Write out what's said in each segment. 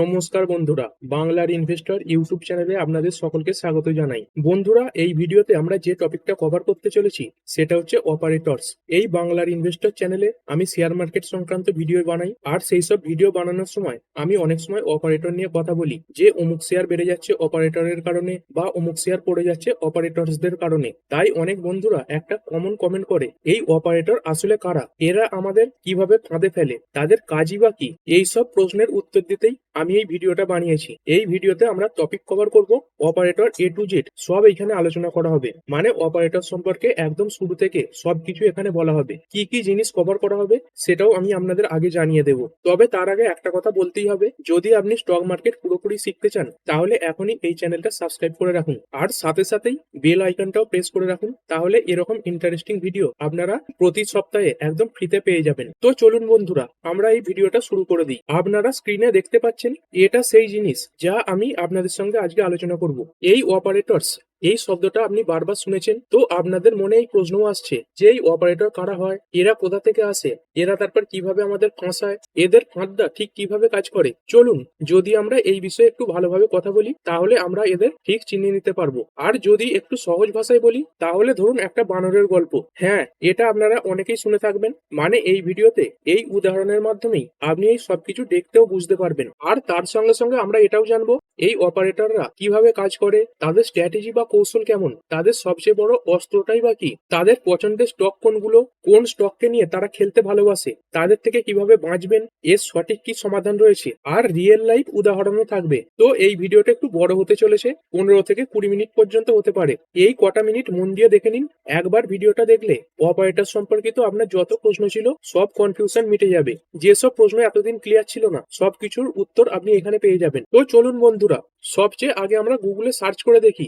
নমস্কার বন্ধুরা, বাংলার ইনভেস্টর ইউটিউব চ্যানেলে আপনাদের সকলকে স্বাগত জানাই। বন্ধুরা, এই ভিডিওতে আমরা যে টপিকটা কভার করতে চলেছি, সেটা হচ্ছে অপারেটরস এই বাংলার ইনভেস্টর চ্যানেলে আমি শেয়ার মার্কেট সংক্রান্ত ভিডিও বানাই, আর সেই সব ভিডিও বানানোর সময় আমি অনেক সময় অপারেটর নিয়ে কথা বলি, যে অমুক শেয়ার বেড়ে যাচ্ছে অপারেটরের কারণে, বা অমুক শেয়ার পড়ে যাচ্ছে অপারেটরসদের কারণে। তাই অনেক বন্ধুরা একটা কমন কমেন্ট করে, এই অপারেটর আসলে কারা? এরা আমাদের কীভাবে ফাঁদে ফেলে? তাদের কাজই বা কি? এই সব প্রশ্নের উত্তর দিতেই আমি এই ভিডিওটা বানিয়েছি। এই ভিডিওতে আমরা টপিক কভার করব অপারেটর এ টু জেড সব এখানে আলোচনা করা হবে। মানে অপারেটর সম্পর্কে একদম শুরু থেকে সবকিছু এখানে বলা হবে। কি কি জিনিস কভার করা হবে সেটাও আমি আপনাদের আগে জানিয়ে দেব। তবে তার আগে একটা কথা বলতেই হবে, যদি আপনি স্টক মার্কেট পুরোপুরি শিখতে চান, তাহলে এখনই এই চ্যানেলটা সাবস্ক্রাইব করে রাখুন। আর সাথে সাথেই বেল আইকনটাও প্রেস করে রাখুন, তাহলে এরকম ইন্টারেস্টিং ভিডিও আপনারা প্রতি সপ্তাহে একদম ফ্রিতে পেয়ে যাবেন। তো চলুন বন্ধুরা, আমরা এই ভিডিওটা শুরু করে দিই। আপনারা স্ক্রিনে দেখতে পাচ্ছেন এটা সেই জিনিস যা আমি আপনাদের সঙ্গে আজকে আলোচনা করব। এই অপারেটরস এই শব্দটা আপনি বারবার শুনেছেন? তো আপনাদের মনে এই প্রশ্নও আসছে যে এই অপারেটর কারা হয়? এরা কোথা থেকে আসে? এরা তারপর কীভাবে আমাদের ফাঁসায় এদের ফাঁদটা ঠিক কীভাবে কাজ করে? চলুন, যদি আমরা এই বিষয়ে একটু ভালোভাবে কথা বলি, তাহলে আমরা এদের ঠিক চিনে নিতে পারব। আর যদি একটু সহজ ভাষায় বলি, তাহলে ধরুন একটা বানরের গল্প। হ্যাঁ এটা আপনারা অনেকেই শুনে থাকবেন। মানে এই ভিডিওতে এই উদাহরণের মাধ্যমেই আপনি এই সবকিছু দেখতেও বুঝতে পারবেন। আর তার সঙ্গে সঙ্গে আমরা এটাও জানব, এই অপারেটররা কীভাবে কাজ করে, তাদের স্ট্র্যাটেজি বা কৌশল কেমন? তাদের সবচেয়ে বড় অস্ত্রটাই বা কি? তাদের পছন্দের স্টক কোনগুলো? কোন স্টককে নিয়ে তারা খেলতে ভালোবাসে? তাদের থেকে কীভাবে বাঁচবেন? এর সঠিক কি সমাধান রয়েছে? আর রিয়েল লাইফ উদাহরণও থাকবে। তো এই ভিডিওটা একটু বড় হতে চলেছে, পনেরো থেকে কুড়ি মিনিট পর্যন্ত হতে পারে। এই কটা মিনিট মন দিয়ে দেখে নিন, একবার ভিডিওটা দেখলে অপারেটর সম্পর্কিত আপনার যত প্রশ্ন ছিল, সব কনফিউশন মিটে যাবে। যেসব প্রশ্ন এতদিন ক্লিয়ার ছিল না, সবকিছুর উত্তর আপনি এখানে পেয়ে যাবেন। তো চলুন বন্ধুরা, সবচেয়ে আগে আমরা গুগলে সার্চ করে দেখি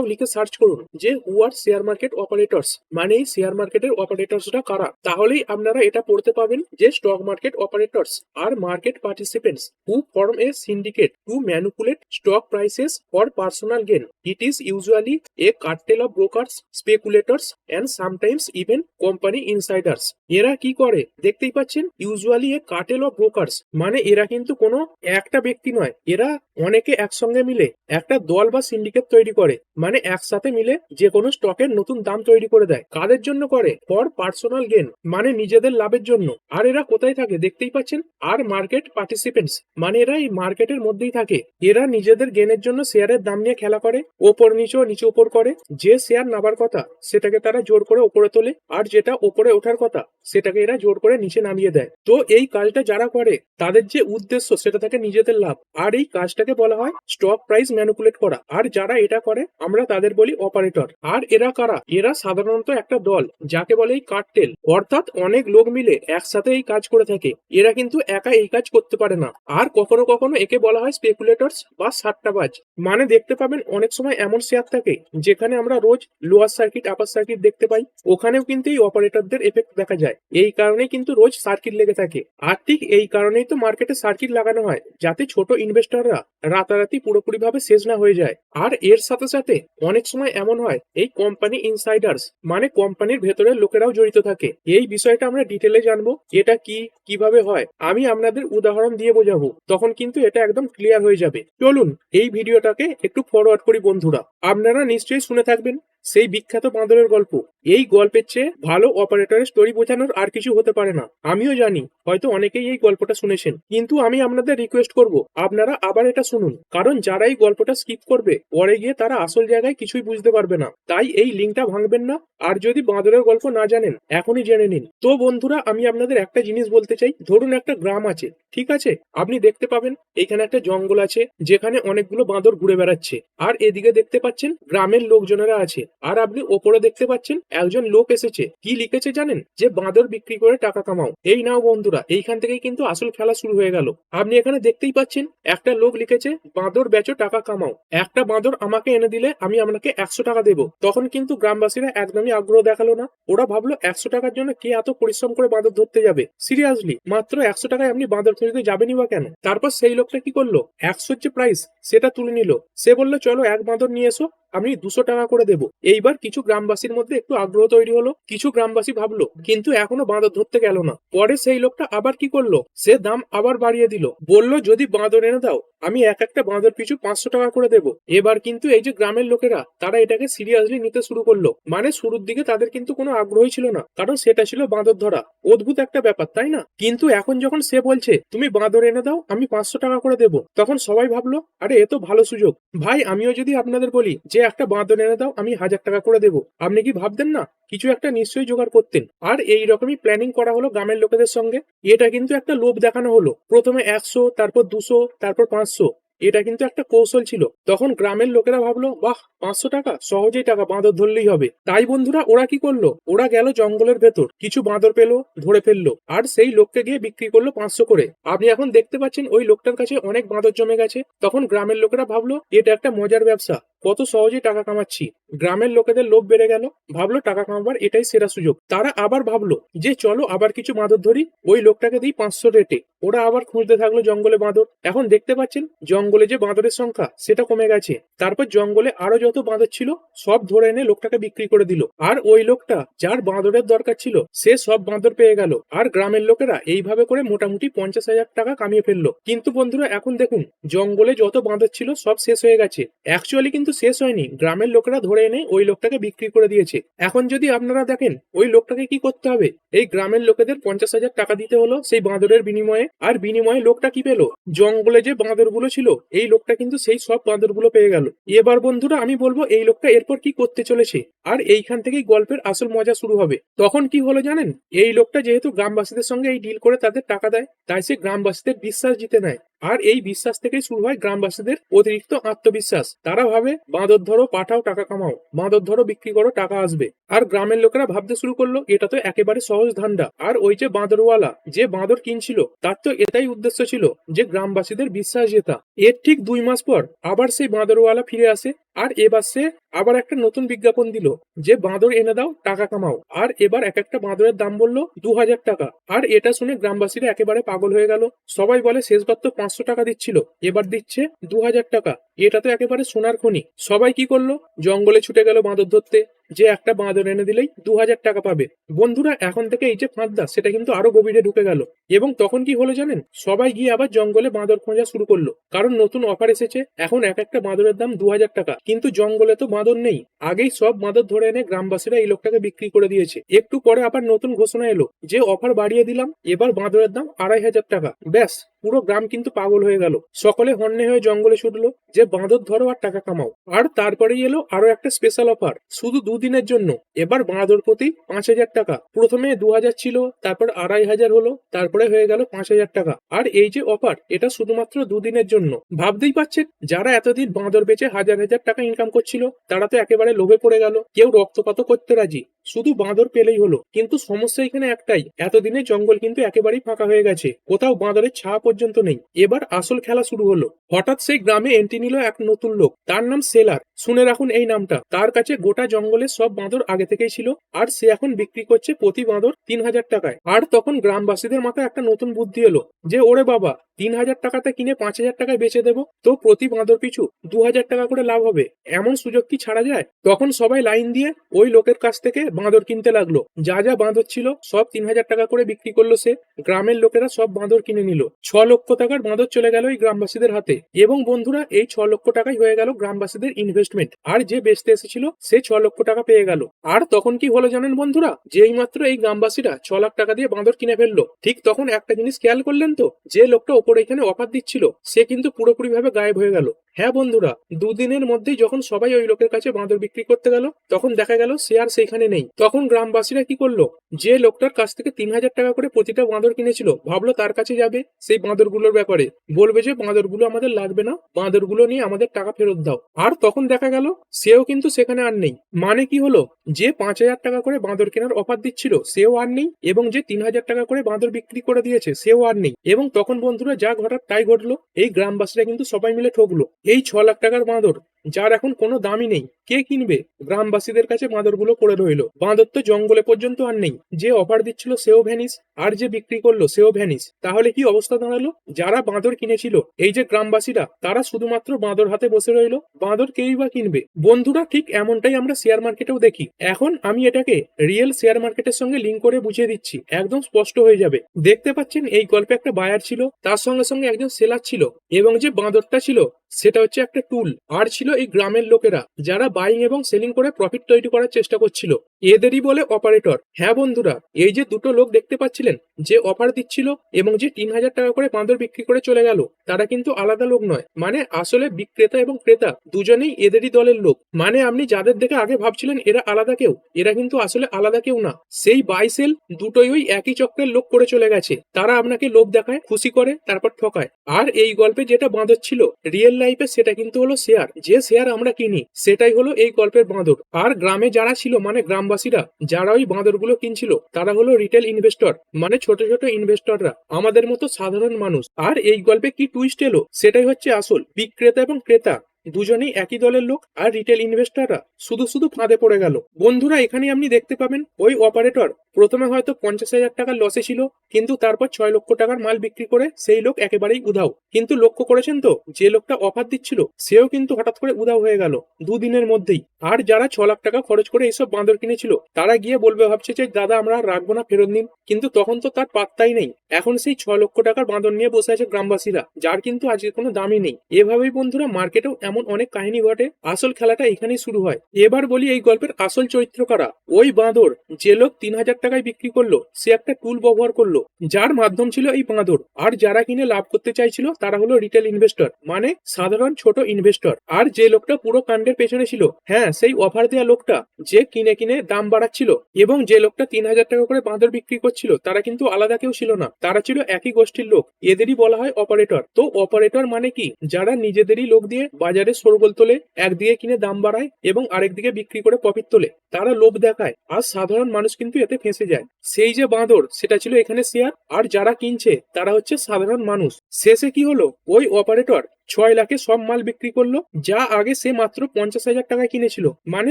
আপনারাও লিখে সার্চ করুন যে who are share market operators মানে এই শেয়ার মার্কেটের অপারেটরসরা কারা? তাহলেই আপনারা এটা পড়তে পাবেন যে stock market operators R market participants who form a syndicate to manipulate stock prices for personal gain it is usually a cartel of brokers speculators and sometimes even company insiders এরা কি করে? দেখতেই পাচ্ছেন usually a cartel of brokers মানে এরা কিন্তু কোনো একটা ব্যক্তি নয়, এরা অনেকে একসঙ্গে মিলে একটা দল বা সিন্ডিকেট তৈরি করে। মানে একসাথে মিলে যে কোনো স্টকের নতুন দাম তৈরি করে দেয়। কাদের জন্য করে? ফর পার্সোনাল গেন মানে নিজেদের লাভের জন্য। আর এরা কোথায় থাকে দেখতেই পাচ্ছেন? আর মার্কেট পার্টিসিপেন্টস মানে এরা এই মার্কেটের মধ্যেই থাকে। এরা নিজেদের গেনের জন্য শেয়ারের দাম নিয়ে খেলা করে, ওপর নিচে নিচে ওপর করে। যে শেয়ার নাবার কথা, সেটাকে তারা জোর করে ওপরে তোলে। আর যেটা ওপরে ওঠার কথা, সেটাকে এরা জোর করে নিচে নামিয়ে দেয়। তো এই কাজটা যারা করে, তাদের যে উদ্দেশ্য, সেটা থাকে নিজেদের লাভ। আর এই কাজটাকে বলা হয় স্টক প্রাইস ম্যানুপুলেট করা। আর যারা এটা করে, আমরা তাদের বলি অপারেটর আর এরা কারা? এরা সাধারণত একটা দল, যাকে বলে এই কার্টেল অর্থাৎ অনেক লোক মিলে একসাথে এই কাজ করে থাকে। এরা কিন্তু একা এই কাজ করতে পারে না। আর কখনো কখনো একে বলা হয় স্পেকুলেটরস বা সাট্টাবাজ। মানে দেখতে পাবেন অনেক সময় এমন শেয়ার থাকে, যেখানে আমরা রোজ লোয়ার সার্কিট আপার সার্কিট দেখতে পাই। ওখানেও কিন্তু এই অপারেটরদের এফেক্ট দেখা যায়। এই কারণেই কিন্তু রোজ সার্কিট লেগে থাকে। আর ঠিক এই কারণেই তো মার্কেটে সার্কিট লাগানো হয়, যাতে ছোট ইনভেস্টররা রাতারাতি পুরোপুরি ভাবে শেষ না হয়ে যায়। আর এর সাথে সাথে অনেক সময় এমন হয়, এই কোম্পানি ইনসাইডার্স মানে কোম্পানির ভেতরের লোকেরাও জড়িত থাকে। এই বিষয়টা আমরা ডিটেলে জানব, এটা কি, কীভাবে হয়, আমি আপনাদের উদাহরণ দিয়ে বোঝাবো, তখন কিন্তু এটা একদম ক্লিয়ার হয়ে যাবে। চলুন, এই ভিডিওটাকে একটু ফরওয়ার্ড করি বন্ধুরা। আপনারা নিশ্চয়ই শুনে থাকবেন। সেই বিখ্যাত বাঁদরের গল্প। এই গল্পের চেয়ে ভালো অপারেটরের স্টোরি বোঝানোর আর কিছু হতে পারে না। আমিও জানি, হয়তো অনেকেই এই গল্পটা শুনেছেন। কিন্তু আমি আপনাদের রিকোয়েস্ট করব, আপনারা আবার এটা শুনুন। কারণ যারা এই গল্পটা স্কিপ করবে, পরে গিয়ে তারা আসল জায়গায় কিছুই বুঝতে পারবে না। তাই এই লিঙ্কটা ভাঙবেন না। আর যদি বাঁদরের গল্প না জানেন, এখনই জেনে নিন। তো বন্ধুরা, আমি আপনাদের একটা জিনিস বলতে চাই। ধরুন একটা গ্রাম আছে, ঠিক আছে? আপনি দেখতে পাবেন, এখানে একটা জঙ্গল আছে, যেখানে অনেকগুলো বাঁদর ঘুরে বেড়াচ্ছে। আর এদিকে দেখতে পাচ্ছেন, গ্রামের লোকজনেরা আছে। আর আপনি ওপরে দেখতে পাচ্ছেন একজন লোক এসেছে। কি লিখেছে জানেন? যে বাঁদর বিক্রি করে টাকা কামাও। এই নাও বন্ধুরা, এইখান থেকেই কিন্তু আসল খেলা শুরু হয়ে গেল। আপনি এখানে দেখতেই পাচ্ছেন, একটা লোক লিখেছে, বাঁদর বেচো, টাকা কামাও। একটা বাঁদর আমাকে এনে দিলে আমি আপনাকে একশো টাকা দেবো। তখন কিন্তু গ্রামবাসীরা একদমই আগ্রহ দেখাল না। ওরা ভাবলো, একশো টাকার জন্য কে এত পরিশ্রম করে বাঁদর ধরতে যাবে? সিরিয়াসলি, মাত্র একশো টাকায় আপনি বাঁদর ধরতে যাবেনই বা কেন? তারপর সেই লোকটা কি করল? একশোর যে প্রাইস সেটা তুলে নিল। সে বলল, চলো, এক বাঁদর নিয়ে এসো। আমি দুশো টাকা করে দেবো। এইবার কিছু গ্রামবাসীর মধ্যে একটু আগ্রহ তৈরি হলো। কিছু গ্রামবাসী ভাবলো, কিন্তু এখনও বাঁদর ধরতে গেল না। পরে সেই লোকটা আবার কি করল? সে দাম আবার বাড়িয়ে দিল। বলল, যদি বাঁদর এনে দাও, আমি এক একটা বাঁদর পিছু পাঁচশো টাকা করে দেবো। এবার কিন্তু এই যে গ্রামের লোকেরা, তারা এটাকে সিরিয়াসলি নিতে শুরু করল। মানে শুরুর দিকে তাদের কিন্তু কোনো আগ্রহই ছিল না, কারণ সেটা ছিল বাঁদর ধরা। অদ্ভুত একটা ব্যাপার, তাই না? কিন্তু এখন যখন সে বলছে, তুমি বাঁদর এনে দাও, আমি পাঁচশো টাকা করে দেবো, তখন সবাই ভাবলো, আরে, এ তো ভালো সুযোগ। ভাই, আমিও যদি আপনাদের বলি যে একটা বাঁদর এনে দাও, আমি হাজার টাকা করে দেবো। আপনি কি ভাবতেন না? কিছু একটা নিশ্চয়ই জোগাড় করতেন। আর এই রকমই প্ল্যানিং করা হলো গ্রামের লোকেদের সঙ্গে। এটা কিন্তু একটা লোভ দেখানো হলো। প্রথমে একশো, তারপর দুশো, তারপর পাঁচশো। এটা কিন্তু একটা কৌশল ছিল। তখন গ্রামের লোকেরা ভাবলো, বাহ, পাঁচশো টাকা? সহজেই টাকা বাঁদর ধরলেই হবে। তাই বন্ধুরা, ওরা কি করল? ওরা গেল জঙ্গলের ভেতর। কিছু বাঁদর পেল, ধরে ফেলল। আর সেই লোককে গিয়ে বিক্রি করল পাঁচশো করে। আপনি এখন দেখতে পাচ্ছেন, ওই লোকটার কাছে অনেক বাঁদর জমে গেছে। তখন গ্রামের লোকেরা ভাবলো, এটা একটা মজার ব্যবসা। কত সহজেই টাকা কামাচ্ছি। গ্রামের লোকেদের লোভ বেড়ে গেল। ভাবলো টাকা কামাবার এটাই সেরা সুযোগ। তারা আবার ভাবলো যে চলো আবার কিছু বাঁদর ধরি, ওই লোকটাকে দিই পাঁচশো রেটে। ওরা আবার খুঁজতে থাকল জঙ্গলে বাঁদর। এখন দেখতে পাচ্ছেন, জঙ্গলে যে বাঁদরের সংখ্যা, সেটা কমে গেছে। তারপর জঙ্গলে আরও যত বাঁদর ছিল, সব ধরে এনে লোকটাকে বিক্রি করে দিল। আর ওই লোকটা, যার বাঁদরের দরকার ছিল, সে সব বাঁদর পেয়ে গেল। আর গ্রামের লোকেরা এইভাবে করে মোটামুটি পঞ্চাশ হাজার টাকা কামিয়ে ফেলল। কিন্তু বন্ধুরা, এখন দেখুন, জঙ্গলে যত বাঁদর ছিল, সব শেষ হয়ে গেছে। অ্যাকচুয়ালি কিন্তু শেষ হয়নি। গ্রামের লোকেরা ধরে এনে ওই লোকটাকে বিক্রি করে দিয়েছে। এখন যদি আপনারা দেখেন, ওই লোকটাকে কি করতে হবে? এই গ্রামের লোকেদের পঞ্চাশ হাজার টাকা দিতে হলো সেই বাঁদরের বিনিময়ে। আর বিনিময়ে লোকটা কি পেল? জঙ্গলে যে বাঁদরগুলো ছিল, এই লোকটা কিন্তু সেই সব বাঁদরগুলো পেয়ে গেল। এবার বন্ধুরা, আমি বলব, এই লোকটা এরপর কি করতে চলেছে? আর এইখান থেকেই গল্পের আসল মজা শুরু হবে। তখন কি হলো জানেন? এই লোকটা যেহেতু গ্রামবাসীদের সঙ্গে এই ডিল করে তাদের টাকা দেয়, তাই সে গ্রামবাসীদের বিশ্বাস জিতে নেয়। আর এই বিশ্বাস থেকেই শুরু হয় গ্রামবাসীদের অতিরিক্ত আত্মবিশ্বাস। তারা ভাবে, বাঁদর ধরো, পাঠাও, টাকা কামাও। বাঁদর ধরো, বিক্রি করো, টাকা আসবে। আর গ্রামের লোকেরা ভাবতে শুরু করল, এটা তো একেবারে সহজ ধান্দা। আর ওই যে বাঁদরওয়ালা, যে বাঁদর কিনছিল, তার তো এটাই উদ্দেশ্য ছিল যে গ্রামবাসীদের বিশ্বাস জেতা এর ঠিক দুই মাস পর আবার সেই বাঁদরওয়ালা ফিরে আসে আর এবার সে আবার একটা নতুন বিজ্ঞাপন দিল যে বাঁদর এনে দাও, টাকা কামাও। আর এবার এক একটা বাঁদরের দাম বলল দু হাজার টাকা। আর এটা শুনে গ্রামবাসীরা একেবারে পাগল হয়ে গেল। সবাই বলে শেষবার তো পাঁচশো টাকা দিচ্ছিল, এবার দিচ্ছে দু হাজার টাকা। এটা তো একেবারে সোনার খনি। সবাই কি করল? জঙ্গলে ছুটে গেল বাঁদর ধরতে। যে একটা বাঁদর এনে দিলেই দু হাজার টাকা পাবে। বন্ধুরা, এখন থেকে এই যে ফাঁদা সেটা কিন্তু আরও গভীরে ঢুকে গেল। এবং তখন কি হলো জানেন? সবাই গিয়ে আবার জঙ্গলে বাঁদর খোঁজা শুরু করল। কারণ নতুন অফার এসেছে, এখন এক একটা বাঁদরের দাম দু হাজার টাকা। কিন্তু জঙ্গলে তো বাঁদর নেই। আগেই সব বাঁদর ধরে এনে গ্রামবাসীরা এই লোকটাকে বিক্রি করে দিয়েছে। একটু পরে আবার নতুন ঘোষণা এলো যে অফার বাড়িয়ে দিলাম, এবার বাঁদরের দাম আড়াই হাজার টাকা। ব্যাস পুরো গ্রাম কিন্তু পাগল হয়ে গেল। সকলে হন্যে হয়ে জঙ্গলে ছুটলো যে, বাঁদর ধরো আর টাকা কামাও। আর তারপরেই এলো আরও একটা স্পেশাল অফার শুধু দুদিনের জন্য। এবার বাঁদর প্রতি পাঁচ হাজার টাকা। প্রথমে দু হাজার ছিল, তারপর আড়াই হাজার হলো, তারপরে হয়ে গেল পাঁচ হাজার টাকা। আর এই যে অফার এটা শুধুমাত্র দুদিনের জন্য। ভাবতেই পাচ্ছেন, যারা এতদিন বাঁদর বেচে হাজার হাজার টাকা ইনকাম করছিল, তারা তো একেবারে লোভে পড়ে গেল। কেউ রক্তপাত করতে রাজি। শুধু বাঁদর পেলেই হলো। কিন্তু সমস্যা এখানে একটাই, এতদিনে জঙ্গল কিন্তু একেবারেই ফাঁকা হয়ে গেছে। কোথাও বাঁদরের ছা পর্যন্ত নেই। এবার আসল খেলা শুরু হলো। হঠাৎ সেই গ্রামে এন্ট্রি নিল এক নতুন লোক। তার নাম সেলার। শুনে রাখুন এই নামটা। তার কাছে গোটা জঙ্গলের সব বাঁদর আগে থেকেই ছিল, আর সে এখন বিক্রি করছে প্রতি বাঁদর তিন হাজার টাকায়। আর তখন গ্রামবাসীদের মাথায় একটা নতুন বুদ্ধি এলো, যে ওরে বাবা, তিন হাজার টাকাতে কিনে পাঁচ হাজার টাকায় বেচে দেবো? তো প্রতি বাঁদর পিছু দু হাজার টাকা করে লাভ হবে। এমন সুযোগ কি ছাড়া যায়? তখন সবাই লাইন দিয়ে ওই লোকের কাছ থেকে বাঁদর কিনতে লাগল। যা যা বাঁদর ছিল, সব তিন হাজার টাকা করে বিক্রি করল সে। গ্রামের লোকেরা সব বাঁদর কিনে নিল। ছ লক্ষ টাকার বাঁদর চলে গেল এই গ্রামবাসীদের হাতে। এবং বন্ধুরা, এই ছ লক্ষ টাকাই হয়ে গেল গ্রামবাসীদের ইনভেস্টমেন্ট আর যে বেচতে এসেছিল, সে ছ লক্ষ টাকা পেয়ে গেল। আর তখন কি হলো জানেন বন্ধুরা? যেই মাত্র এই গ্রামবাসীরা ছ লাখ টাকা দিয়ে বাঁদর কিনে ফেলল, ঠিক তখন একটা জিনিস খেয়াল করলেন তো? যে লোকটা ওপরে এখানে অফার দিচ্ছিল, সে কিন্তু পুরোপুরি ভাবে গায়েব হয়ে গেল। হ্যাঁ বন্ধুরা, দুদিনের মধ্যেই যখন সবাই ওই লোকের কাছে বাঁদর বিক্রি করতে গেল, তখন দেখা গেল সে আর সেইখানে নেই। তখন গ্রামবাসীরা কি করল? যে লোকটার কাছ থেকে তিন হাজার টাকা করে প্রতিটা বাঁদর কিনেছিল, ভাবলো তার কাছে যাবে সেই বাঁদরগুলোর ব্যাপারে। বলবে যে, বাঁদরগুলো আমাদের লাগবে না, বাঁদরগুলো নিয়ে আমাদের টাকা ফেরত দাও। আর তখন দেখা গেল, সেও কিন্তু সেখানে আর নেই। মানে কি হলো? যে পাঁচ হাজার টাকা করে বাঁদর কেনার অফার দিচ্ছিল, সেও আর নেই, এবং যে তিন হাজার টাকা করে বাঁদর বিক্রি করে দিয়েছে, সেও আর নেই। এবং তখন বন্ধুরা যা ঘটার তাই ঘটলো, এই গ্রামবাসীরা কিন্তু সবাই মিলে ঠকলো এই ছ লাখ টাকার বাঁদর। যার এখন কোনো দামই নেই। কে কিনবে? গ্রামবাসীদের কাছে বাঁদরগুলো পড়ে রইল। বাঁদর তো জঙ্গলে পর্যন্ত আর নেই। যে অফার দিচ্ছিল সেও ভ্যানিস আর যে বিক্রি করল সেও ভ্যানিস তাহলে কি অবস্থা দাঁড়াল? যারা বাঁদর কিনেছিল, এই যে গ্রামবাসীরা, তারা শুধুমাত্র বাঁদর হাতে বসে রইল? বাঁদর কেউই বা কিনবে? বন্ধুরা, ঠিক এমনটাই আমরা শেয়ার মার্কেটেও দেখি। এখন আমি এটাকে রিয়েল শেয়ার মার্কেটের সঙ্গে লিঙ্ক করে বুঝিয়ে দিচ্ছি। একদম স্পষ্ট হয়ে যাবে। দেখতে পাচ্ছেন, এই গল্পে একটা বায়ার ছিল, তার সঙ্গে সঙ্গে একজন সেলার ছিল, এবং যে বাঁদরটা ছিল, সেটা হচ্ছে একটা টুল। আর ছিল এই গ্রামের লোকেরা, যারা বাইং এবং সেলিং করে প্রফিট তৈরি করার চেষ্টা করছিল। এদেরই বলে অপারেটর হ্যাঁ বন্ধুরা, এই যে দুটো লোক দেখতে পাচ্ছিলেন, যে অফার দিচ্ছিল এবং যে তিন হাজার টাকা করে বাঁদর বিক্রি করে চলে গেল, তারা কিন্তু আলাদা লোক নয়। মানে আসলে বিক্রেতা এবং ক্রেতা, দুজনেই এদেরই দলের লোক। মানে আপনি যাদের দেখে আগে ভাবছিলেন এরা আলাদা কেউ, এরা কিন্তু আসলে আলাদা কেউ না। সেই বাইসেল দুটোই ওই একই চক্রের লোক করে চলে গেছে। তারা আপনাকে লোভ দেখায়, খুশি করে, তারপর ঠকায়। আর এই গল্পে যেটা বাঁদর ছিল রিয়েল লাইফে সেটা কিন্তু হলো শেয়ার যে শেয়ার আমরা কিনি, সেটাই হলো এই গল্পের বাঁদর। আর গ্রামে যারা ছিল মানে গ্রামবাসীরা, যারা ওই বাঁদরগুলো কিনছিল, তারা হলো রিটেল ইনভেস্টর মানে ছোট ছোট ইনভেস্টররা আমাদের মতো সাধারণ মানুষ। আর এই গল্পে কি টুইস্ট এলো, সেটাই হচ্ছে আসল, বিক্রেতা এবং ক্রেতা। দুজনেই একই দলের লোক আর রিটেল ইনভেস্টররা শুধু শুধু ফাঁদে পড়ে গেল। বন্ধুরা, এখানে আপনি দেখতে পাবেন ওই অপারেটর প্রথমে হয়তো পঞ্চাশ হাজার টাকার লসে ছিল, কিন্তু তারপর ছয় লক্ষ টাকার মাল বিক্রি করে সেই লোক একেবারেই উধাও। কিন্তু লক্ষ্য করেছেন তো, যে লোকটা অফার দিচ্ছিল, সেও কিন্তু হঠাৎ করে উধাও হয়ে গেল দুদিনের মধ্যেই। আর যারা ছ লাখ টাকা খরচ করে এইসব বাঁদর কিনেছিল, তারা গিয়ে বলবে, ভাবছে যে, দাদা, আমরা রাখব না, ফেরত নিন। কিন্তু তখন তো তার পাত্তাই নেই। এখন সেই ছ লক্ষ টাকার বাঁদর নিয়ে বসে আছে গ্রামবাসীরা, যার কিন্তু আজকে কোনো দামই নেই। এভাবেই বন্ধুরা মার্কেটেও এমন অনেক কাহিনী ঘটে, আসল খেলাটা এখানেই শুরু হয়। এবার বলি এই গল্পের আসল চরিত্র কারা ওই বাঁদর, যে লোক তিন হাজার টাকায় বিক্রি করল, সে একটা টুল ব্যবহার করল, যার মাধ্যম ছিল এই বাঁদর। আর যারা কিনে লাভ করতে চাইছিল, তারা হলো রিটেল ইনভেস্টর মানে সাধারণ ছোট ইনভেস্টর আর যে লোকটা পুরো কাণ্ডের পেছনে ছিল হ্যাঁ সেই অফার দেওয়া লোকটা, যে কিনে কিনে দাম বাড়াচ্ছিল। এবং যে লোকটা তিন হাজার টাকা করে বাঁদর বিক্রি করছিল, তারা কিন্তু আলাদা কেউ ছিল না। তারা ছিল একই গোষ্ঠীর লোক, এদেরই বলা হয় অপারেটর তো অপারেটর মানে কি? যারা নিজেদেরই লোক দিয়ে বাজারে সরগোল তোলে একদিকে কিনে দাম বাড়ায় এবং আরেকদিকে বিক্রি করে প্রফিট তোলে। তারা লোভ দেখায়, আর সাধারণ মানুষ কিন্তু এতে ফেঁসে যায়। সেই যে বাঁদর, সেটা ছিল এখানে শেয়ার আর যারা কিনছে, তারা হচ্ছে সাধারণ মানুষ। শেষে কি হলো? ওই অপারেটর ছয় লাখে সব মাল বিক্রি করল, যা আগে সে মাত্র পঞ্চাশ হাজার টাকায় কিনেছিল মানে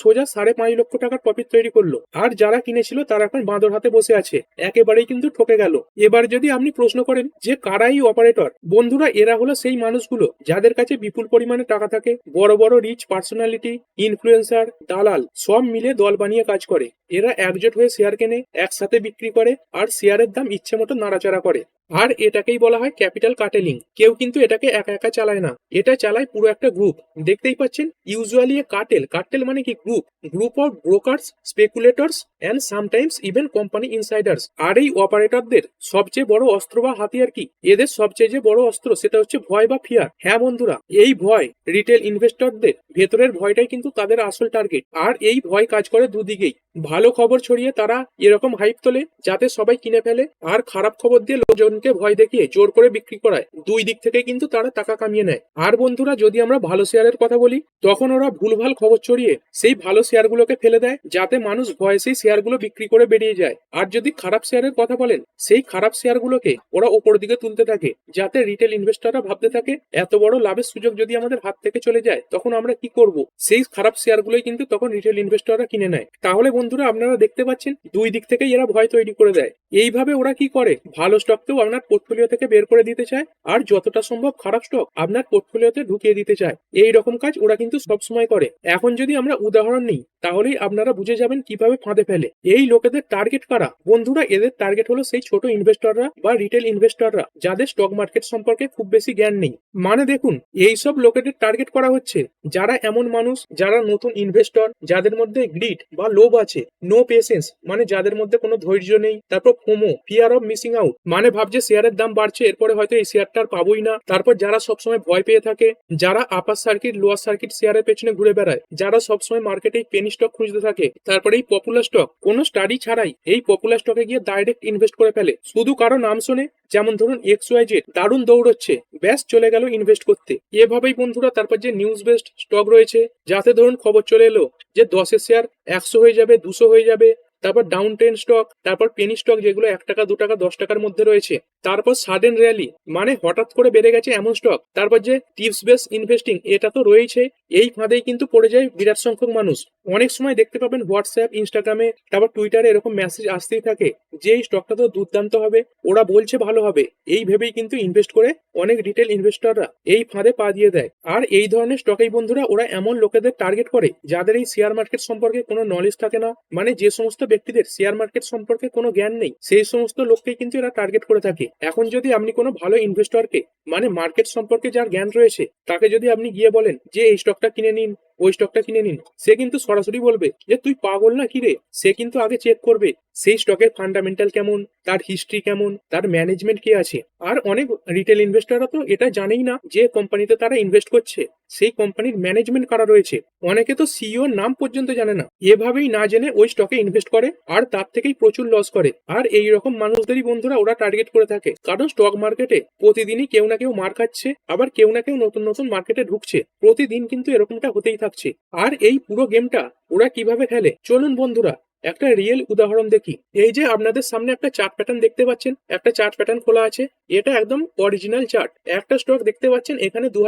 সোজা সাড়ে পাঁচ লক্ষ টাকার প্রফিট তৈরি করল। আর যারা কিনেছিল, তারা এখন বাঁদর হাতে বসে আছে। একেবারেই কিন্তু ঠকে গেল। এবার যদি আপনি প্রশ্ন করেন যে কারাই অপারেটর বন্ধুরা, এরা হলো সেই মানুষগুলো যাদের কাছে বিপুল পরিমাণে টাকা থাকে, বড় বড় রিচ পার্সোনালিটি ইনফ্লুয়েন্সার দালাল, সব মিলে দল বানিয়ে কাজ করে। এরা একজোট হয়ে শেয়ার কেনে, একসাথে বিক্রি করে, আর শেয়ারের দাম ইচ্ছে মতো নাড়াচাড়া করে। আর এটাকেই বলা হয় ক্যাপিটাল কাটেলিং কেউ কিন্তু এটাকে একা একা চালায় না। এটা চালায় পুরো একটা গ্রুপ দেখতেই পাচ্ছেন ইউজুয়ালি এ কাটেল কাটেল মানে কি group group of brokers speculators and sometimes even company insiders আর এই অপারেটরদের সবচেয়ে বড় অস্ত্র বা হাতিয়ার কি? এদের সবচেয়ে যে বড় অস্ত্র, সেটা হচ্ছে ভয় বা ফিয়ার হ্যাঁ বন্ধুরা, এই ভয় রিটেল ইনভেস্টরদের ভেতরের ভয়টাই কিন্তু তাদের আসল টার্গেট আর এই ভয় কাজ করে দুদিকেই। ভালো খবর ছড়িয়ে তারা এরকম হাইপ তোলে যাতে সবাই কিনে ফেলে। আর খারাপ খবর দিয়ে লোকজনকে ভয় দেখিয়ে জোর করে বিক্রি করায়। দুই দিক থেকে কিন্তু তারা টাকা কামিয়ে নেয়। আর বন্ধুরা, যদি আমরা ভালো শেয়ারের কথা বলি, তখন ওরা ভুলভাল খবর ছড়িয়ে সেই ভালো শেয়ারগুলোকে ফেলে দেয়, যাতে মানুষ ভয়ে সেই শেয়ারগুলো বিক্রি করে বেরিয়ে যায়। আর যদি খারাপ শেয়ারের কথা বলেন, সেই খারাপ শেয়ারগুলোকে ওরা ওপর দিকে তুলতে থাকে, যাতে রিটেল ইনভেস্টররা ভাবতে থাকে, এত বড় লাভের সুযোগ যদি আমাদের হাত থেকে চলে যায়, তখন আমরা কি করব? সেই খারাপ শেয়ারগুলোই কিন্তু তখন রিটেল ইনভেস্টররা কিনে নেয়। তাহলে বন্ধুরা আপনারা দেখতে পাচ্ছেন, দুই দিক থেকে এরা ভয় তৈরি করে দেয়। এইভাবে ওরা কি করে? ভালো স্টককেও আপনার পোর্টফোলিও থেকে বের করে দিতে চায়, আর যতটা সম্ভব খারাপ স্টক আপনার পোর্টফোলিওতে ঢুকিয়ে দিতে চায়। এই রকম কাজ ওরা কিন্তু সবসময় করে। এখন যদি আমরা উদাহরণ নিই, তাহলেই আপনারা বুঝে যাবেন কীভাবে ফাঁদে ফেলে। এই লোকেদের টার্গেট কারা? বন্ধুরা, এদের টার্গেট হলো সেই ছোট ইনভেস্টররা বা রিটেল ইনভেস্টররা যাদের স্টক মার্কেট সম্পর্কে খুব বেশি জ্ঞান নেই। মানে দেখুন এই সব লোকেদের টার্গেট করা হচ্ছে। যারা এমন মানুষ, যারা নতুন ইনভেস্টর যাদের মধ্যে গ্রিড বা লোভ আছে নো পেশেন্স মানে যাদের মধ্যে কোনো ধৈর্য নেই। তারপর FOMO fear of missing out মানে ভাবছে শেয়ারের দাম বাড়ছে, এরপরে হয়তো এই শেয়ারটা আর পাবোই না। তারপর যারা সবসময় ভয় পেয়ে থাকে, যারা আপার সার্কিট লোয়ার সার্কিট শেয়ারের পেছনে ঘুরে বেড়ায়, যারা সবসময় মার্কেটে পেনি স্টক খুঁজতে থাকে, তারপরে এই পপুলার স্টক কোনো স্টাডি ছাড়াই এই পপুলার স্টকে গিয়ে ডাইরেক্ট ইনভেস্ট করে ফেলে। শুধু কারও নাম শুনে যেমন ধরুন এক্স ওয়াই জেড দারুণ দৌড়চ্ছে, ব্যাস চলে গেল ইনভেস্ট করতে। এভাবেই বন্ধুরা তারপর যে নিউজ বেসড স্টক রয়েছে, যাতে ধরুন খবর চলে এলো যে দশের শেয়ার একশো হয়ে যাবে, দুশো হয়ে যাবে, তারপর ডাউন ট্রেন স্টক তারপর পেনি স্টক যেগুলো এক টাকা, দু টাকা, দশ টাকার মধ্যে রয়েছে, তারপর সাডেন র্যালি মানে হঠাৎ করে বেড়ে গেছে এমন স্টক তারপর যে টিপস বেস ইনভেস্টিং এটা তো রয়েছে এই ফাঁদেই কিন্তু পড়ে যায় বিরাট সংখ্যক মানুষ। অনেক সময় দেখতে পাবেন হোয়াটসঅ্যাপ ইনস্টাগ্রামে তারপর টুইটারে এরকম মেসেজ আসতেই থাকে যে এই স্টকটা তো দুর্দান্ত হবে, ওরা বলছে ভালো হবে। এই ভেবেই কিন্তু ইনভেস্ট করে অনেক রিটেল ইনভেস্টররা এই ফাঁদে পা দিয়ে দেয়। আর এই ধরনের স্টকেই বন্ধুরা ওরা এমন লোকেদের টার্গেট করে যাদের এই শেয়ার মার্কেট সম্পর্কে কোনো নলেজ থাকে না। মানে যে সমস্ত ব্যক্তিদের শেয়ার মার্কেট সম্পর্কে কোনো জ্ঞান নেই, সেই সমস্ত লোককেই কিন্তু এরা টার্গেট করে থাকে। এখন যদি আপনি কোনো ভালো ইনভেস্টরকে মানে মার্কেট সম্পর্কে যার জ্ঞান রয়েছে, তাকে যদি আপনি গিয়ে বলেন যে এই স্টকটা কিনে নিন ওই স্টকটা কিনে নিন সে কিন্তু সরাসরি বলবে যে, তুই পাগল না কি রে? সে কিন্তু আগে চেক করবে সেই স্টকের ফান্ডামেন্টাল কেমন, তার হিস্ট্রি কেমন, তার ম্যানেজমেন্ট কি আছে? আর অনেক রিটেল ইনভেস্টররা তো এটা জানেই না যে কোম্পানিতে তারা ইনভেস্ট করছে। সেই কোম্পানির ম্যানেজমেন্ট কারা রয়েছে? অনেকে তো সিইও নাম পর্যন্ত জানে না। এভাবেই না জেনে ওই স্টকে ইনভেস্ট করে আর তার থেকেই প্রচুর লস করে। আর এই রকম মানুষদেরই বন্ধুরা ওরা টার্গেট করে থাকে। কারণ স্টক মার্কেটে প্রতিদিনই কেউ না কেউ মার খাচ্ছে, আবার কেউ না কেউ নতুন নতুন মার্কেটে ঢুকছে। প্রতিদিন কিন্তু এরকমটা হতেই থাকছে আর এই পুরো গেমটা ওরা কীভাবে খেলে? চলুন বন্ধুরা একটা রিয়েল উদাহরণ দেখি। এই যে আপনাদের সামনে একটা চার্ট প্যাটার্ন দেখতে পাচ্ছেন, একটা চার্ট প্যাটার্ন খোলা আছে, এটা একদম অরিজিনাল চার্ট একটা স্টক দেখতে পাচ্ছেন এখানে দু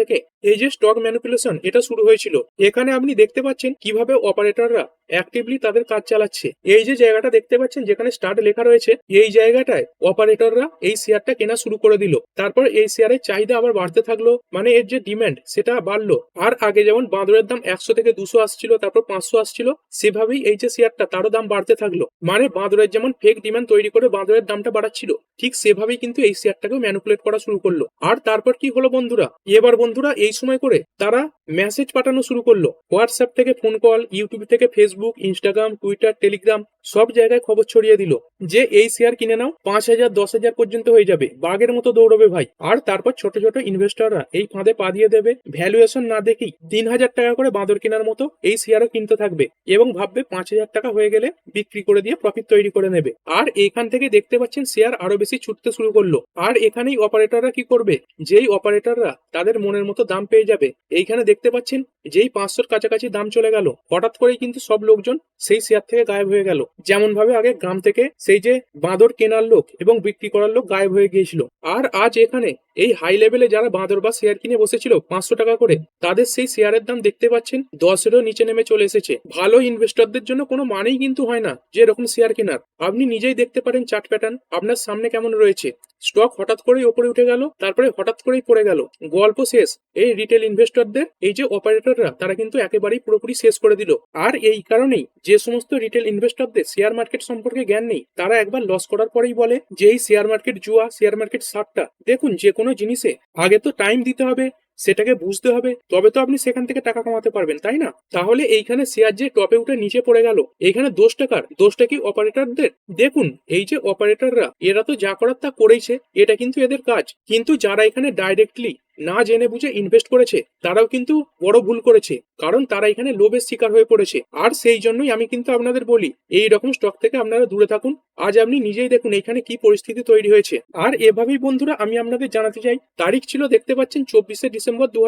থেকে। এই যে স্টক ম্যানিপুলেশন এটা শুরু হয়েছিল। এখানে আপনি দেখতে পাচ্ছেন কীভাবে অপারেটররা অ্যাক্টিভলি তাদের কাজ চালাচ্ছে। এই যে জায়গাটা দেখতে পাচ্ছেন, যেখানে স্টার্ট লেখা রয়েছে, এই জায়গাটায় অপারেটররা এই শেয়ারটা কেনা শুরু করে দিল। তারপর এই শেয়ারের চাহিদা আবার বাড়তে থাকল মানে এর যে ডিমান্ড সেটা বাড়লো। আর আগে যেমন বাঁদরের দাম একশো থেকে দুশো আসছিল, তারপর পাঁচশো আসছিল, সেভাবেই এই যে শেয়ারটা তারও দাম বাড়তে থাকল। মানে বাঁদরের যেমন ফেক ডিমান্ড তৈরি করে বাঁদরের দামটা বাড়াচ্ছিল, ঠিক সেভাবেই কিন্তু এই শেয়ারটাকেও ম্যানুপুলেট করা শুরু করল। আর তারপর কি হলো বন্ধুরা? এবার বন্ধুরা এই সময় করে তারা মেসেজ পাঠানো শুরু করল। হোয়াটসঅ্যাপ থেকে ফোন কল ইউটিউব থেকে ফেসবুক ইনস্টাগ্রাম টুইটার টেলিগ্রাম সব জায়গায় খবর ছড়িয়ে দিল যে এই শেয়ার কিনে নাও, পাঁচ হাজার, দশ হাজার পর্যন্ত হয়ে যাবে। বাঘের মতো দৌড়বে ভাই। আর তারপর ছোট ছোট ইনভেস্টররা এই ফাঁদে পা দিয়ে দেবে ভ্যালুয়েশন না দেখেই তিন হাজার টাকা করে বাঁদর কেনার মতো এই শেয়ারও কিনতে থাকবে এবং ভাববে পাঁচ হাজার টাকা হয়ে গেলে বিক্রি করে দিয়ে প্রফিট তৈরি করে নেবে। আর এইখান থেকে দেখতে পাচ্ছেন শেয়ার আরও বেশি ছুটতে শুরু করল। আর এখানেই অপারেটররা কি করবে? যেই অপারেটররা তাদের মনের মতো দাম পেয়ে যাবে। এইখানে দেখতে পাচ্ছেন যেই পাঁচশোর কাছাকাছি দাম চলে গেল, হঠাৎ করেই কিন্তু সব লোকজন সেই শেয়ার থেকে গায়েব হয়ে গেল। যেমন ভাবে আগে গ্রাম থেকে সেই যে বাঁদর কেনার লোক এবং বিক্রি করার লোক গায়েব হয়ে গিয়েছিল। আর আজ এখানে এই হাই লেভেলে যারা বাঁদর বা শেয়ার কিনে বসেছিল পাঁচশো টাকা করে, তাদের সেই শেয়ারের দাম দেখতে পাচ্ছেন দশেরও নিচে নেমে চলে এসেছে। ভালো ইনভেস্টরদের জন্য কোনো মানেই কিন্তু হয় না যে এরকম শেয়ার কেনার। আপনি নিজেই দেখতে পারেন চার্ট প্যাটার্ন আপনার সামনে কেমন রয়েছে। স্টক হঠাৎ করেই ওপরে উঠে গেল, তারপরে হঠাৎ করেই পড়ে গেল। গল্প শেষ। এই রিটেল ইনভেস্টরদের এই যে অপারেটররা তারা কিন্তু একেবারেই পুরোপুরি শেষ করে দিল। আর এই কারণেই যে সমস্ত রিটেল ইনভেস্টরদের শেয়ার মার্কেট সম্পর্কে জ্ঞান নেই, তারা একবার লস করার পরেই বলে যে, এই শেয়ার মার্কেট জুয়া শেয়ার মার্কেট সাপটা। দেখুন, যে কোনো জিনিসে আগে তো টাইম দিতে হবে সেটাকে বুঝতে হবে। তবে তো আপনি সেখান থেকে টাকা কমাতে পারবেন, তাই না? তাহলে এইখানে শেয়ার যে টপে উঠে নিচে পড়ে গেল, এইখানে দোষ টাকার দোষটা কি অপারেটরদের দেখুন, এই যে অপারেটররা এরা তো যা করার তা করেইছে, এটা কিন্তু এদের কাজ। কিন্তু যারা এখানে ডাইরেক্টলি না জেনে বুঝে ইনভেস্ট করেছে, তারাও কিন্তু বড় ভুল করেছে, কারণ তারা এখানে লোভের শিকার হয়ে পড়েছে। আর সেই জন্যই আমি কিন্তু আপনাদের বলি, এই রকম স্টক থেকে আপনারা দূরে থাকুন। আজ আপনি নিজেই দেখুন এখানে কি পরিস্থিতি তৈরি হয়েছে। আর এভাবেই বন্ধুরা আমি আপনাদের জানাতে চাই, তারিখ ছিল দেখতে পাচ্ছেন চব্বিশে ডিসেম্বর দু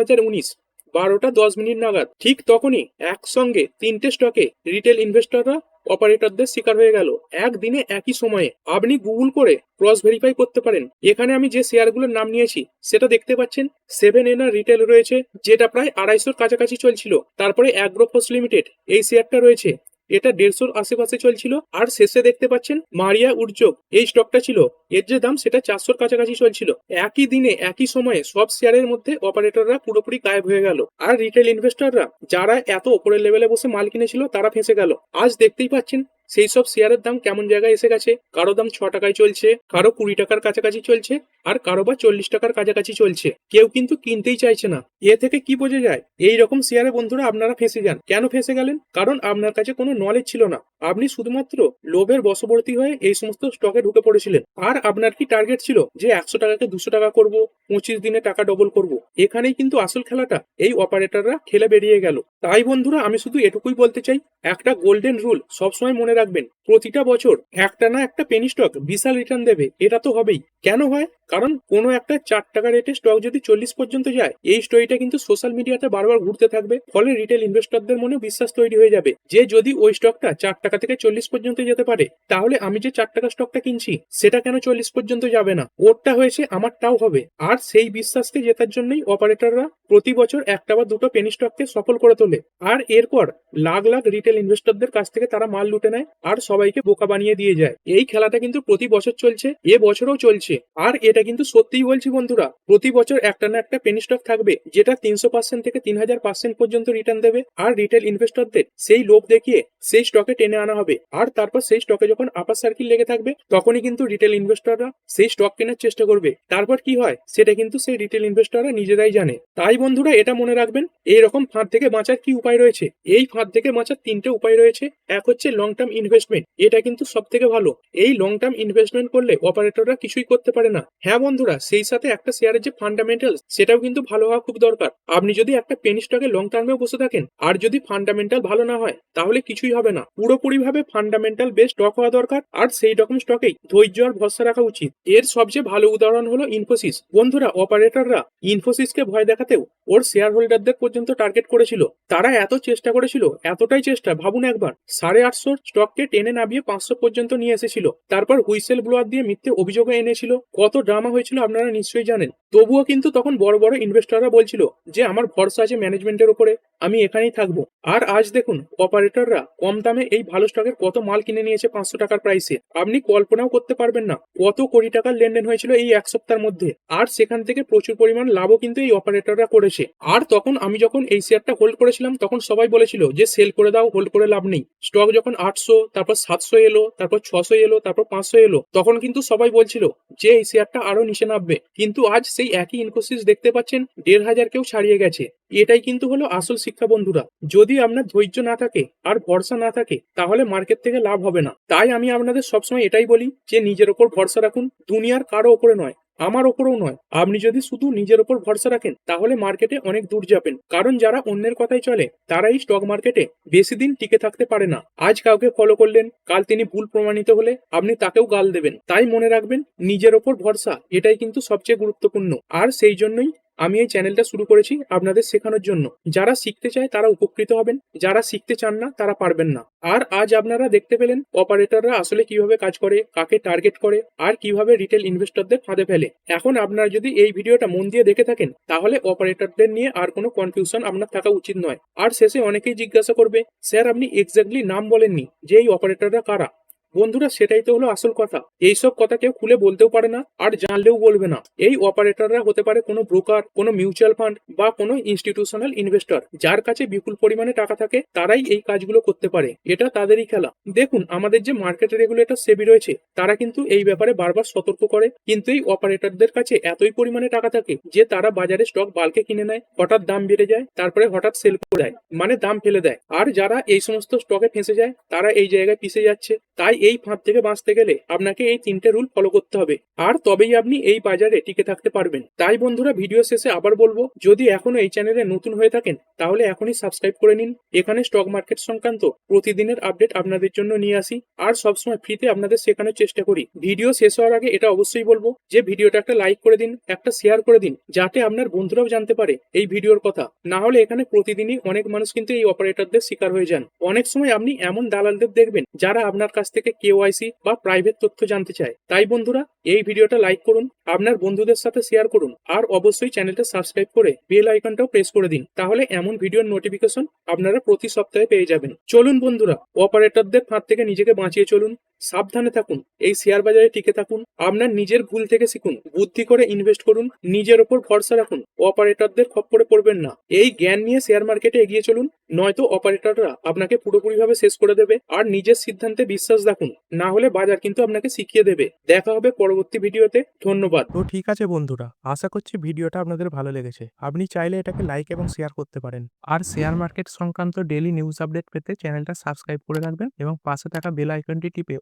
বারোটা দশ মিনিট নাগাদ। ঠিক তখনই একসঙ্গে তিনটে স্টকে রিটেল ইনভেস্টররা অপারেটরদের শিকার হয়ে গেল। একদিনে একই সময়ে আপনি গুগল করে ক্রস ভেরিফাই করতে পারেন। এখানে আমি যে শেয়ারগুলোর নাম নিয়েছি, সেটা দেখতে পাচ্ছেন। সেভেন এনার রিটেল রয়েছে, যেটা প্রায় আড়াইশোর কাছাকাছি চলছিল। তারপরে অ্যাগ্রোফোর্স লিমিটেড, এই শেয়ারটা রয়েছে। এটা দেড়শোর আশেপাশে চলছিল, আর শেষে দেখতে পাচ্ছেন মারিয়া উর্যোগ এই স্টকটা ছিল, এর যে দাম সেটা চারশোর কাছাকাছি চলছিল। একই দিনে, একই সময়ে সব শেয়ারের মধ্যে অপারেটররা পুরোপুরি গায়েব হয়ে গেল। আর রিটেল ইনভেস্টররা যারা এত ওপরের লেভেলে বসে মাল কিনেছিল, তারা ফেঁসে গেল। আজ দেখতেই পাচ্ছেন সেই সব শেয়ারের দাম কেমন জায়গায় এসে গেছে? কারও দাম ছ টাকায় চলছে, কারও কুড়ি টাকার কাছাকাছি চলছে, আর কারও বা চল্লিশ টাকার কাছাকাছি চলছে। কেউ কিন্তু কিনতেই চাইছে না। এ থেকে কি বোঝা যায়? এই রকম শেয়ারে বন্ধুরা আপনারা ফেঁসে যান। কেন ফেঁসে গেলেন? কারণ আপনার কাছে কোনো নলেজ ছিল না। আপনি শুধুমাত্র লোভের বশবর্তী হয়ে এই সমস্ত স্টকে ঢুকে পড়েছিলেন। আর আপনার কি টার্গেট ছিল? যে একশো টাকাকে দুশো টাকা করব, পঁচিশ দিনে টাকা ডবল করব। এখানেই কিন্তু আসল খেলাটা। এই অপারেটররা খেলে বেরিয়ে গেল। তাই বন্ধুরা, আমি শুধু এটুকুই বলতে চাই, একটা গোল্ডেন রুল সবসময় মনে রাখবেন। প্রতিটা বছর একটা না একটা পেনি স্টক বিশাল রিটার্ন দেবে। এটা তো হবেই। কেন হয়? কারণ কোনো একটা চার টাকা রেটে স্টক যদি চল্লিশ পর্যন্ত যায়, এই স্টোরিটা কিন্তু সোশ্যাল মিডিয়াতে বারবার ঘুরতে থাকবে। ফলে রিটেল ইনভেস্টরদের মনে বিশ্বাস তৈরি হয়ে যাবে যে যদি ওই স্টকটা চার টাকা থেকে চল্লিশ পর্যন্ত যেতে পারে, তাহলে আমি যে চার টাকা স্টকটা কিনছি, সেটা কেন চল্লিশ পর্যন্ত যাবে না? ওরটা হয়েছে, আমারটাও হবে। আর সেই বিশ্বাসকে জেতার জন্যই অপারেটররা প্রতি বছর একটা বা দুটো পেনি স্টককে সফল করে তোলে। আর এরপর লাখ লাখ রিটেল ইনভেস্টরদের কাছ থেকে তারা মাল লুটে নেয়। আর সবাইকে বোকা বানিয়ে দিয়ে যায়। এই খেলাটা কিন্তু প্রতি বছর চলছে, এ বছরও চলছে। আর এটা কিন্তু সত্যিই বলছি বন্ধুরা, প্রতি বছর একটা না একটা পেনি স্টক থাকবে, যেটা তিনশো পার্সেন্ট থেকে তিন হাজার পার্সেন্ট পর্যন্ত রিটার্ন দেবে। আর রিটেল ইনভেস্টরদের সেই লোভ দেখিয়ে সেই স্টকে টেনে আনা হবে। আর তারপর সেই স্টকে যখন আপার সার্কিল লেগে থাকবে, তখনই কিন্তু রিটেল ইনভেস্টররা সেই স্টক কেনার চেষ্টা করবে। তারপর কি হয়, সেটা কিন্তু সেই রিটেল ইনভেস্টররা নিজেরাই জানে। তাই বন্ধুরা, এটা মনে রাখবেন এই রকম ফাঁদ থেকে বাঁচার কি উপায় রয়েছে? এই ফাঁদ থেকে বাঁচার তিনটে উপায় রয়েছে। এক হচ্ছে লং টার্ম ইনভেস্টমেন্ট এটা কিন্তু সব থেকে ভালো। এই লং টার্ম ইনভেস্টমেন্ট করলে অপারেটররা কিছুই করতে পারে না। হ্যাঁ বন্ধুরা, সেই সাথে একটা শেয়ারের যে ফান্ডামেন্টাল সেটাও কিন্তু ভালো হওয়া খুব দরকার। আপনি যদি একটা পেনি স্টকে লং টার্মেও বসে থাকেন, আর যদি ফান্ডামেন্টাল ভালো না হয়, তাহলে কিছুই হবে না। পুরোপুরি ভাবে ফান্ডামেন্টাল বেস স্টক হওয়া দরকার, আর সেই রকম স্টকেই ধৈর্য আর ভরসা রাখা উচিত। এর সবচেয়ে ভালো উদাহরণ হলো ইনফোসিস বন্ধুরা অপারেটররা ইনফোসিসকে ভয় দেখাতেও ওর শেয়ার হোল্ডারদের পর্যন্ত টার্গেট করেছিল। তারা এত চেষ্টা করেছিল, এতটাই চেষ্টা, ভাবুন একবার, সাড়ে আটশো স্টককে টেনে নামিয়ে পাঁচশো পর্যন্ত নিয়ে এসেছিল। তারপর হুইসেল ব্লোয়ার দিয়ে মিথ্যে অভিযোগও এনেছিল। কত ড্রামা হয়েছিল আপনারা নিশ্চয়ই জানেন। তবুও কিন্তু তখন বড় বড় ইনভেস্টররা বলছিল যে, আমার ভরসা আছে ম্যানেজমেন্টের উপরে, আমি এখানেই থাকব। আর আজ দেখুন অপারেটররা কম দামে এই ভালো স্টকের কত মাল কিনে নিয়েছে পাঁচশো টাকার প্রাইসে আপনি কল্পনাও করতে পারবেন না কত কোটি টাকার লেনদেন হয়েছিল এই এক সপ্তাহের মধ্যে। আর সেখান থেকে প্রচুর পরিমাণ লাভও কিন্তু এই অপারেটররা করেছে। আর তখন আমি যখন এই শেয়ারটা হোল্ড করেছিলাম, তখন সবাই বলেছিল যে সেল করে দাও হোল্ড করে লাভ নেই। স্টক যখন আটশো, তারপর সাতশো এলো, তারপর ছশো এলো, তারপর পাঁচশো এলো, তখন কিন্তু সবাই বলছিল যে, এই শেয়ারটা আরও নিচে নামবে। কিন্তু আজ সেই একই ইনফোসিস দেখতে পাচ্ছেন, দেড় হাজার কেউ ছাড়িয়ে গেছে। এটাই কিন্তু হলো আসল শিক্ষা বন্ধুরা। যদি আপনার ধৈর্য না থাকে আর ভরসা না থাকে, তাহলে মার্কেট থেকে লাভ হবে না। তাই আমি আপনাদের সবসময় এটাই বলি যে, নিজের ওপর ভরসা রাখুন। দুনিয়ার কারও ওপরে নয় আমার ওপরেও নয়। আপনি যদি শুধু নিজের ওপর ভরসা রাখেন, তাহলে মার্কেটে অনেক দূর যাবেন। কারণ যারা অন্যের কথাই চলে, তারাই স্টক মার্কেটে বেশি দিন টিকে থাকতে পারে না। আজ কাউকে ফলো করলেন, কাল তিনি ভুল প্রমাণিত হলে আপনি তাকেও গাল দেবেন। তাই মনে রাখবেন, নিজের ওপর ভরসা, এটাই কিন্তু সবচেয়ে গুরুত্বপূর্ণ। আর সেই জন্যই আমি এই চ্যানেলটা শুরু করেছি আপনাদের শেখানোর জন্য। যারা শিখতে চায় তারা উপকৃত হবেন, যারা শিখতে চান না তারা পারবেন না। আর আজ আপনারা দেখতে পেলেন অপারেটররা আসলে কীভাবে কাজ করে, কাকে টার্গেট করে, আর কীভাবে রিটেল ইনভেস্টরদের ফাঁদে ফেলে। এখন আপনারা যদি এই ভিডিওটা মন দিয়ে দেখে থাকেন, তাহলে অপারেটরদের নিয়ে আর কোনো কনফিউশন আপনার থাকা উচিত নয়। আর শেষে অনেকেই জিজ্ঞাসা করবে, স্যার, আপনি এক্স্যাক্টলি নাম বলেননি যে এই অপারেটররা কারা? বন্ধুরা, সেটাই তো হলো আসল কথা। এইসব কথা কেউ খুলে বলতেও পারে না আর জানলেও বলবে না। এই অপারেটররা হতে পারে কোনো ব্রোকার কোনো মিউচুয়াল ফান্ড বা কোনো ইনস্টিটিউশনাল ইনভেস্টর যার কাছে বিপুল পরিমাণে টাকা থাকে, তারাই এই কাজগুলো করতে পারে। এটা তাদেরই খেলা। দেখুন, আমাদের যে মার্কেট রেগুলেটর সেবি রয়েছে, তারা কিন্তু এই ব্যাপারে বারবার সতর্ক করে। কিন্তু এই অপারেটরদের কাছে এতই পরিমাণে টাকা থাকে যে তারা বাজারে স্টক বালকে কিনে নেয়, হঠাৎ দাম বেড়ে যায়, তারপরে হঠাৎ সেল করে দেয় মানে দাম ফেলে দেয়। আর যারা এই সমস্ত স্টকে ফেঁসে যায়, তারা এই জায়গায় পিছিয়ে যাচ্ছে। তাই এই ফাঁদ থেকে বাঁচতে গেলে আপনাকে এই তিনটে রুল ফলো করতে হবে। আর তবেই আপনি এই বাজারে টিকে থাকতে পারবেন। তাই বন্ধুরা ভিডিও শেষে আবার বলব, যদি এখনও এই চ্যানেলে নতুন হয়ে থাকেন, তাহলে এখনই সাবস্ক্রাইব করে নিন। এখানে স্টক মার্কেট সংক্রান্ত প্রতিদিনের আপডেট আপনাদের জন্য নিয়ে আসি। আর সবসময় ফ্রিতে আপনাদের শেখানোর চেষ্টা করি। ভিডিও শেষ হওয়ার আগে এটা অবশ্যই বলব যে ভিডিওটা একটা লাইক করে দিন, একটা শেয়ার করে দিন, যাতে আপনার বন্ধুরাও জানতে পারে এই ভিডিওর কথা। না হলে এখানে প্রতিদিনই অনেক মানুষ কিন্তু এই অপারেটরদের শিকার হয়ে যান। অনেক সময় আপনি এমন দালালদের দেখবেন, যারা আপনার কাছ থেকে কেওয়াইসি বা প্রাইভেট তথ্য জানতে চায়। তাই বন্ধুরা, এই ভিডিওটা লাইক করুন, আপনার বন্ধুদের সাথে শেয়ার করুন, আর অবশ্যই চ্যানেলটা সাবস্ক্রাইব করে বেল আইকনটাও প্রেস করে দিন, তাহলে এমন ভিডিওর নোটিফিকেশন আপনারা প্রতি সপ্তাহে পেয়ে যাবেন। চলুন বন্ধুরা অপারেটরদের ফাঁদ থেকে নিজেকে বাঁচিয়ে চলুন। সাবধানে থাকুন, এই শেয়ার বাজারে টিকে থাকুন, আপনার নিজের ভুল থেকে শিখুন, বুদ্ধি করে ইনভেস্ট করুন, নিজের ওপর ভরসা রাখুন অপারেটরদের খপ্পরে পড়বেন না। এই জ্ঞান নিয়ে শেয়ার মার্কেটে এগিয়ে চলুন, নয়তো অপারেটররা আপনাকে পুরোপুরিভাবে শেষ করে দেবে, আর নিজের সিদ্ধান্তে বিশ্বাস রাখুন, না হলে বাজার কিন্তু আপনাকে শিখিয়ে দেবে। দেখা হবে পরবর্তী ভিডিওতে, ধন্যবাদ। তো ঠিক আছে বন্ধুরা, আশা করছি ভিডিওটা আপনাদের ভালো লেগেছে। আপনি চাইলে এটাকে লাইক এবং শেয়ার করতে পারেন। আর শেয়ার মার্কেট সংক্রান্ত ডেলি নিউজ আপডেট পেতে চ্যানেলটা সাবস্ক্রাইব করে রাখবেন এবং পাশে থাকা বেল আইকনটি টিপে